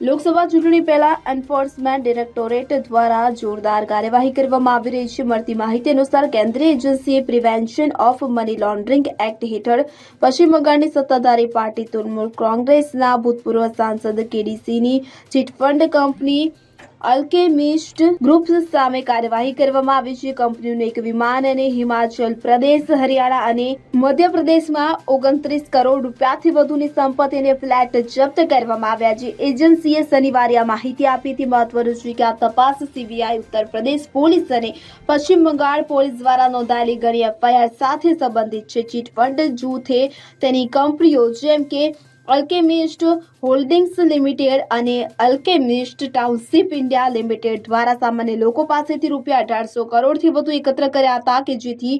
લોકસભા ચૂંટણી પહેલા enforcement directorate દ્વારા જોરદાર કાર્યવાહી કરવામાં આવી રહી છે. મળતી માહિતી અનુસાર કેન્દ્રીય એજન્સીએ prevention of money laundering act હેઠળ પશ્ચિમ બંગાળની સત્તાધારી પાર્ટી તૃણમૂલ કોંગ્રેસના ભૂતપૂર્વ સાંસદ કેડીસીની chit fund company Alchemist group સામે કાર્યવાહી કરવામાં આવી છે. કંપનીનું એક વિમાન અને હિમાચલ પ્રદેશ, હરિયાણા અને મધ્યપ્રદેશમાં ઓગણત્રીસ કરોડ રૂપિયાથી વધુની સંપત્તિ અને ફ્લેટ જપ્ત કરવામાં આવ્યા છે. એજન્સીએ શનિવારે આ માહિતી આપી. હતી મહત્વનું છે કે આ તપાસ સીબીઆઈ, ઉત્તર પ્રદેશ પોલીસ અને પશ્ચિમ બંગાળ પોલીસ દ્વારા નોંધાયેલી ઘણી એફઆઈઆર સાથે સંબંધિત છે. ચીટફંડ જૂથે તેની કંપનીઓ જેમ કે અલ્કેમિસ્ટ હોલ્ડિંગ્સ લિમિટેડ અને અલ્કેમિસ્ટ ટાઉનશીપ ઇન્ડિયા લિમિટેડ દ્વારા સામાન્ય લોકો પાસેથી રૂપિયા અઢારસો કરોડથી વધુ એકત્ર કર્યા હતા કે જેથી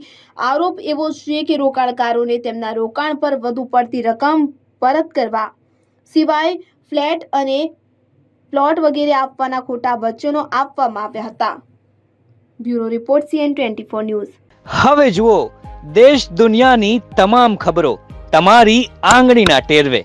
આરોપ એવો છે કે રોકાણકારોને તેમના રોકાણ પર વધુ પડતી રકમ પરત કરવા સિવાય ફ્લેટ અને પ્લોટ વગેરે આપવાના ખોટા વચનો આપવામાં આવ્યા હતા. Bureau report CN twenty four news. હવે જુઓ, દેશ દુનિયાની તમામ ખબરો તમારી આંગળીના ટેરવે.